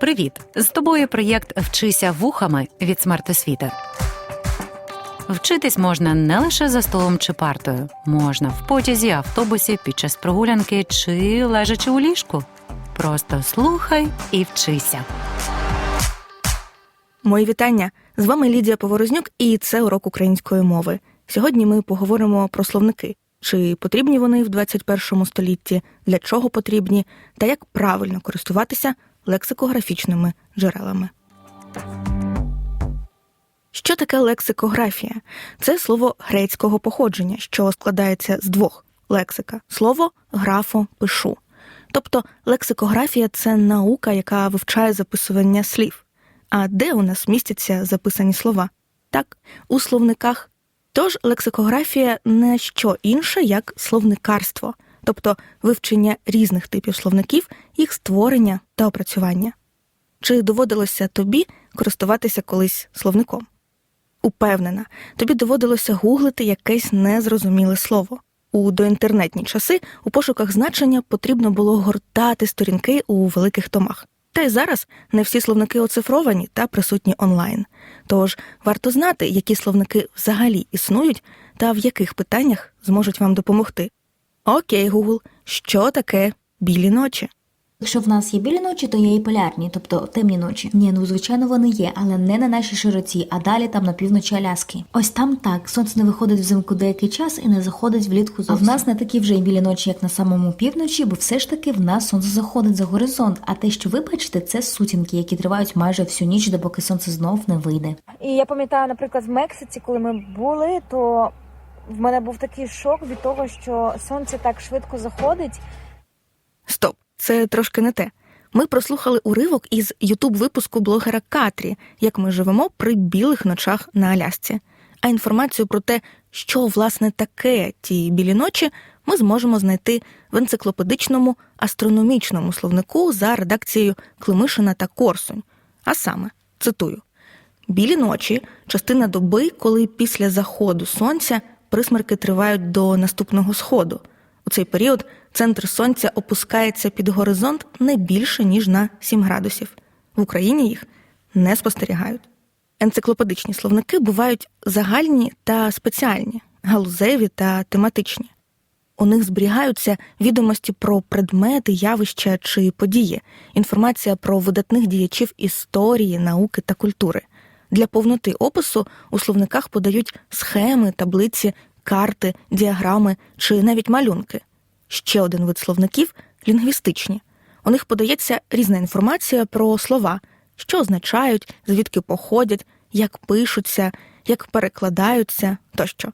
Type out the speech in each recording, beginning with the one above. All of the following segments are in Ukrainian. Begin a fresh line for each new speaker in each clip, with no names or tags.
Привіт! З тобою проєкт Вчися вухами від смертосвіти. Вчитись можна не лише за столом чи партою, можна в потязі, автобусі, під час прогулянки чи лежачи у ліжку. Просто слухай і вчися.
Мої вітання! З вами Лідія Поворознюк, і це урок української мови. Сьогодні ми поговоримо про словники. Чи потрібні вони в 21 столітті, для чого потрібні, та як правильно користуватися лексикографічними джерелами. Що таке лексикографія? Це слово грецького походження, що складається з двох лексика слово графо пишу. Тобто лексикографія це наука, яка вивчає записування слів. А де у нас містяться записані слова? Так, у словниках. Тож лексикографія не що інше, як словникарство, тобто вивчення різних типів словників, їх створення та опрацювання. Чи доводилося тобі користуватися колись словником? Упевнена, тобі доводилося гуглити якесь незрозуміле слово. У доінтернетні часи у пошуках значення потрібно було гортати сторінки у великих томах. Та й зараз не всі словники оцифровані та присутні онлайн. Тож варто знати, які словники взагалі існують та в яких питаннях зможуть вам допомогти. Окей, Google, що таке білі ночі?
Якщо в нас є білі ночі, то є і полярні, тобто темні ночі. Ні, ну звичайно вони є, але не на нашій широті, а далі там на півночі Аляски. Ось там так, сонце не виходить взимку деякий час і не заходить влітку зовсім. А в нас не такі вже й білі ночі, як на самому півночі, бо все ж таки в нас сонце заходить за горизонт. А те, що ви бачите, це сутінки, які тривають майже всю ніч, допоки сонце знов не вийде.
І я пам'ятаю, наприклад, в Мексиці, коли ми були, то в мене був такий шок від того, що сонце так швидко заходить.
Стоп, це трошки не те. Ми прослухали уривок із ютуб випуску блогера Катрі, як ми живемо при білих ночах на Алясці. А інформацію про те, що власне таке ті білі ночі, ми зможемо знайти в енциклопедичному астрономічному словнику за редакцією Климишина та Корсунь. А саме цитую: білі ночі частина доби, коли після заходу сонця присмерки тривають до наступного сходу. У цей період центр сонця опускається під горизонт не більше ніж на 7 градусів. В Україні їх не спостерігають. Енциклопедичні словники бувають загальні та спеціальні, галузеві та тематичні. У них зберігаються відомості про предмети, явища чи події, інформація про видатних діячів історії, науки та культури. Для повноти опису у словниках подають схеми, таблиці, карти, діаграми чи навіть малюнки. Ще один вид словників лінгвістичні. У них подається різна інформація про слова, що означають, звідки походять, як пишуться, як перекладаються тощо.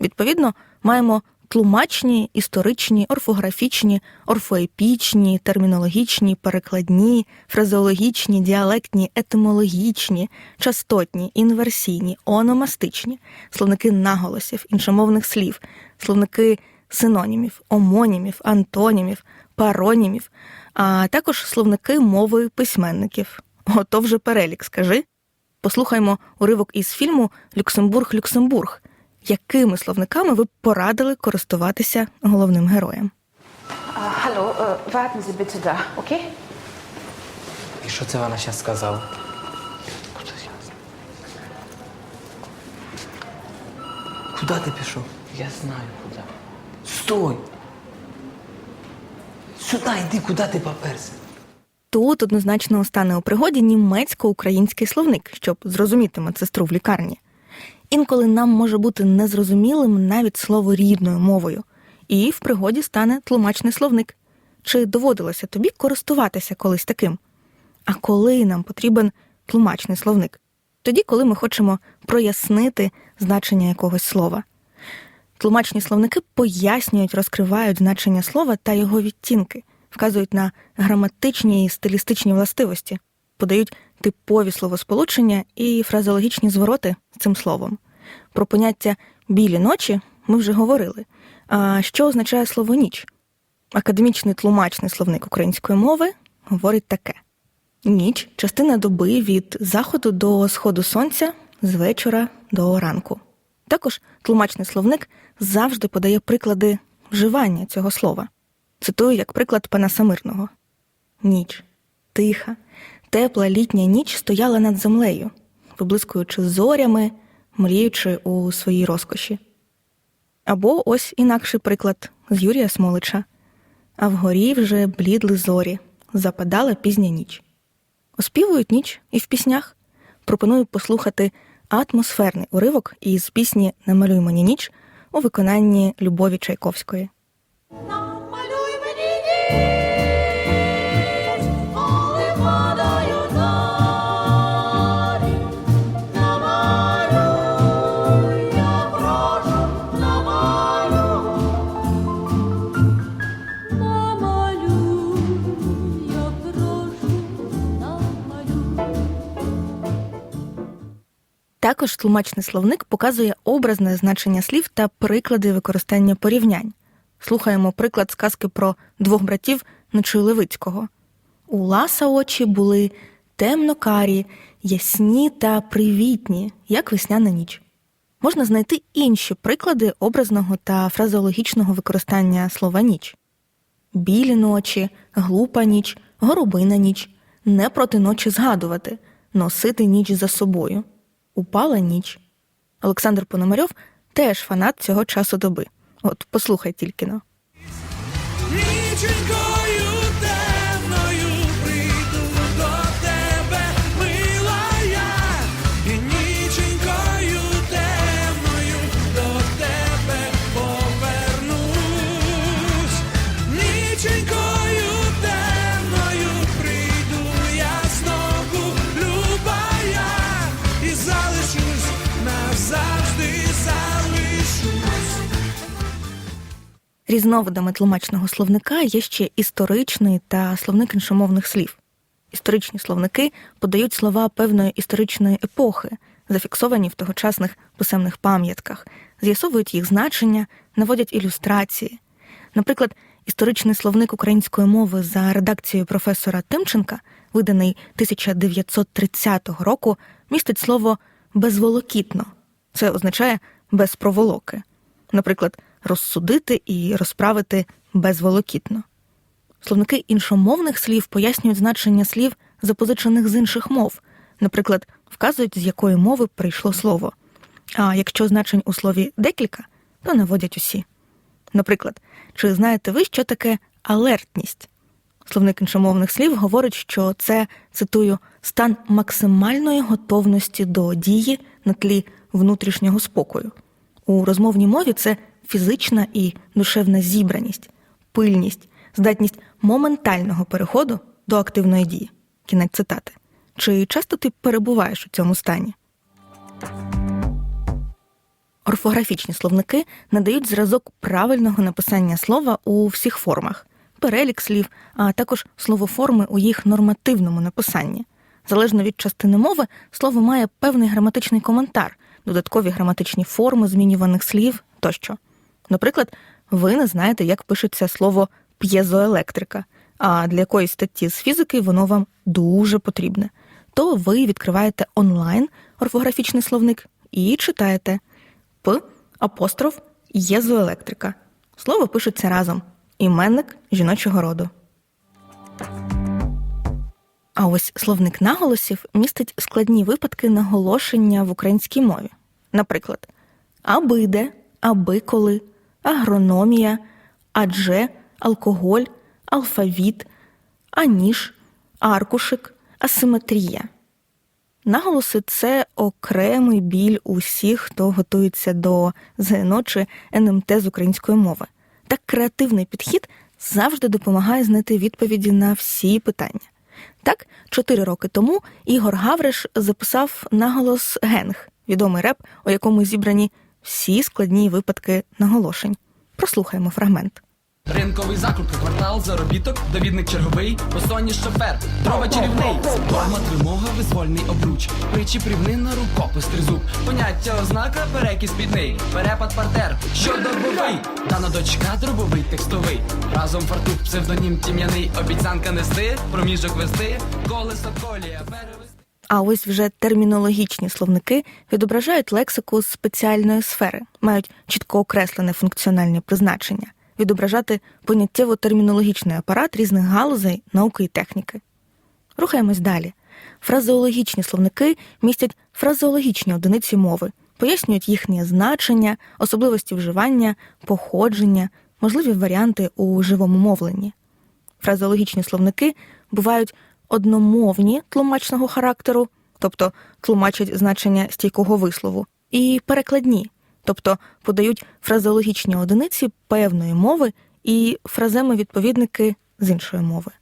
Відповідно, маємо тлумачні, історичні, орфографічні, орфоепічні, термінологічні, перекладні, фразеологічні, діалектні, етимологічні, частотні, інверсійні, ономастичні, словники наголосів, іншомовних слів, словники синонімів, омонімів, антонімів, паронімів, а також словники мови письменників. Ото вже перелік, скажи. Послухаймо уривок із фільму Люксембург-Люксембург. Якими словниками ви б порадили користуватися головним героєм?
Hallo, warten Sie bitte da, okay?
І що це вона зараз сказала? Куди ти пішов? Я знаю куди. Стой! Сюди йди, куди ти поперся.
Тут однозначно стане у пригоді німецько-український словник, щоб зрозуміти медсестру в лікарні. Інколи нам може бути незрозумілим навіть слово рідною мовою, і в пригоді стане тлумачний словник. Чи доводилося тобі користуватися колись таким? А коли нам потрібен тлумачний словник? Тоді, коли ми хочемо прояснити значення якогось слова. Тлумачні словники пояснюють, розкривають значення слова та його відтінки, вказують на граматичні і стилістичні властивості, подають типові словосполучення і фразеологічні звороти з цим словом. Про поняття білі ночі ми вже говорили. А що означає слово ніч? Академічний тлумачний словник української мови говорить таке: ніч частина доби від заходу до сходу сонця з вечора до ранку. Також тлумачний словник завжди подає приклади вживання цього слова. Цитую як приклад пана Самирного: ніч, тиха, тепла літня ніч стояла над землею, виблискуючи зорями, мріючи у своїй розкоші. Або ось інакший приклад з Юрія Смолича. А вгорі вже блідли зорі, западала пізня ніч. Оспівують ніч і в піснях. Пропоную послухати атмосферний уривок із пісні Намалюй мені ніч у виконанні Любові Чайковської.
Намалюй мені ніч,
Також тлумачний словник показує образне значення слів та приклади використання порівнянь. Слухаємо приклад сказки про двох братів Нечуй Левицького. У Ласа очі були темно-карі, ясні та привітні, як весняна ніч. Можна знайти інші приклади образного та фразеологічного використання слова ніч. Білі ночі, глупа ніч, горобина ніч, не проти ночі згадувати, носити ніч за собою. Упала ніч. Олександр Пономарьов теж фанат цього часу доби. От послухай тільки но.
Ніченькою
Різновидами тлумачного словника є ще історичний та словник іншомовних слів. Історичні словники подають слова певної історичної епохи, зафіксовані в тогочасних писемних пам'ятках, з'ясовують їх значення, наводять ілюстрації. Наприклад, історичний словник української мови за редакцією професора Тимченка, виданий 1930 року, містить слово безволокітно. Це означає без проволоки. Наприклад, розсудити і розправити безволокітно. Словники іншомовних слів пояснюють значення слів, запозичених з інших мов, наприклад, вказують, з якої мови прийшло слово. А якщо значень у слові декілька, то наводять усі. Наприклад, чи знаєте ви, що таке алертність? Словник іншомовних слів говорить, що це, цитую, стан максимальної готовності до дії на тлі внутрішнього спокою. У розмовній мові це фізична і душевна зібраність, пильність, здатність моментального переходу до активної дії. Кінець цитати. Чи часто ти перебуваєш у цьому стані? Орфографічні словники надають зразок правильного написання слова у всіх формах, перелік слів, а також словоформи у їх нормативному написанні. Залежно від частини мови, слово має певний граматичний коментар, додаткові граматичні форми змінюваних слів тощо. Наприклад, ви не знаєте, як пишеться слово п'єзоелектрика, а для якоїсь статті з фізики воно вам дуже потрібне. То ви відкриваєте онлайн орфографічний словник і читаєте П апостроф єзоелектрика. Слово пишеться разом. Іменник жіночого роду. А ось словник наголосів містить складні випадки наголошення в українській мові. Наприклад, абиде, абиколи, агрономія, адже, алкоголь, алфавіт, аніж, аркушик, асиметрія. Наголоси це окремий біль усіх, хто готується до ЗНО чи НМТ з української мови. Так креативний підхід завжди допомагає знайти відповіді на всі питання. Так, чотири роки тому Ігор Гавриш записав наголос Генг, відомий реп, у якому зібрані всі складні випадки наголошень. Прослухаємо фрагмент.
Ринковий закрутка, квартал, заробіток, довідник черговий, посонні шофер, дрова чарівний, форма, вимога, визвольний обруч, притчі прівнина, рукопис, тризуб, поняття ознака, перекіс підний, перепад партер, що добовий, дана дочка, дробовий, текстовий, разом фартух, псевдонім тім'яний, обіцянка нести, проміжок вести, колесо колія, перевести.
А ось вже термінологічні словники відображають лексику з спеціальної сфери, мають чітко окреслене функціональне призначення, відображати поняттєво-термінологічний апарат різних галузей науки і техніки. Рухаємось далі. Фразеологічні словники містять фразеологічні одиниці мови, пояснюють їхнє значення, особливості вживання, походження, можливі варіанти у живому мовленні. Фразеологічні словники бувають одномовні тлумачного характеру, тобто тлумачать значення стійкого вислову, і перекладні, тобто подають фразеологічні одиниці певної мови і фраземи-відповідники з іншої мови.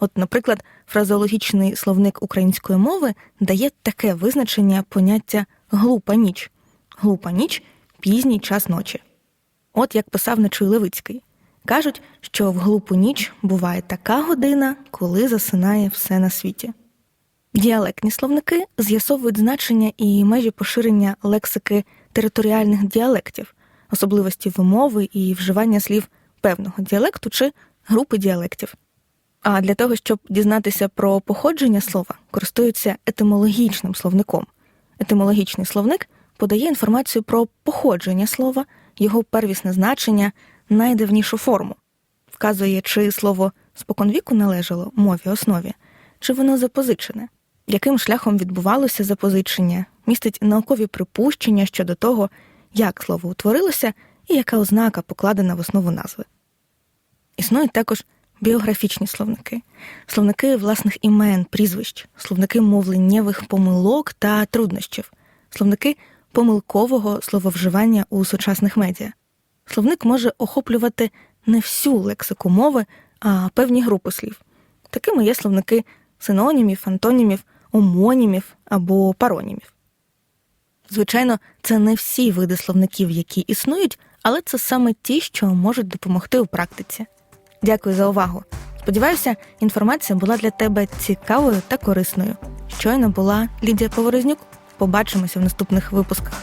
От, наприклад, фразеологічний словник української мови дає таке визначення поняття глупа ніч. Глупа ніч пізній час ночі. От як писав Нечуй Левицький. Кажуть, що в глупу ніч буває така година, коли засинає все на світі. Діалектні словники з'ясовують значення і межі поширення лексики територіальних діалектів, особливості вимови і вживання слів певного діалекту чи групи діалектів. А для того, щоб дізнатися про походження слова, користуються етимологічним словником. Етимологічний словник подає інформацію про походження слова, його первісне значення, найдавнішу форму, вказує, чи слово споконвіку належало мові основі, чи воно запозичене, яким шляхом відбувалося запозичення, містить наукові припущення щодо того, як слово утворилося і яка ознака покладена в основу назви. Існують також біографічні словники, словники власних імен, прізвищ, словники мовленнєвих помилок та труднощів, словники помилкового слововживання у сучасних медіа. Словник може охоплювати не всю лексику мови, а певні групи слів. Такими є словники синонімів, антонімів, омонімів або паронімів. Звичайно, це не всі види словників, які існують, але це саме ті, що можуть допомогти у практиці. Дякую за увагу. Сподіваюся, інформація була для тебе цікавою та корисною. Щойно була Лідія Поворознюк. Побачимося в наступних випусках.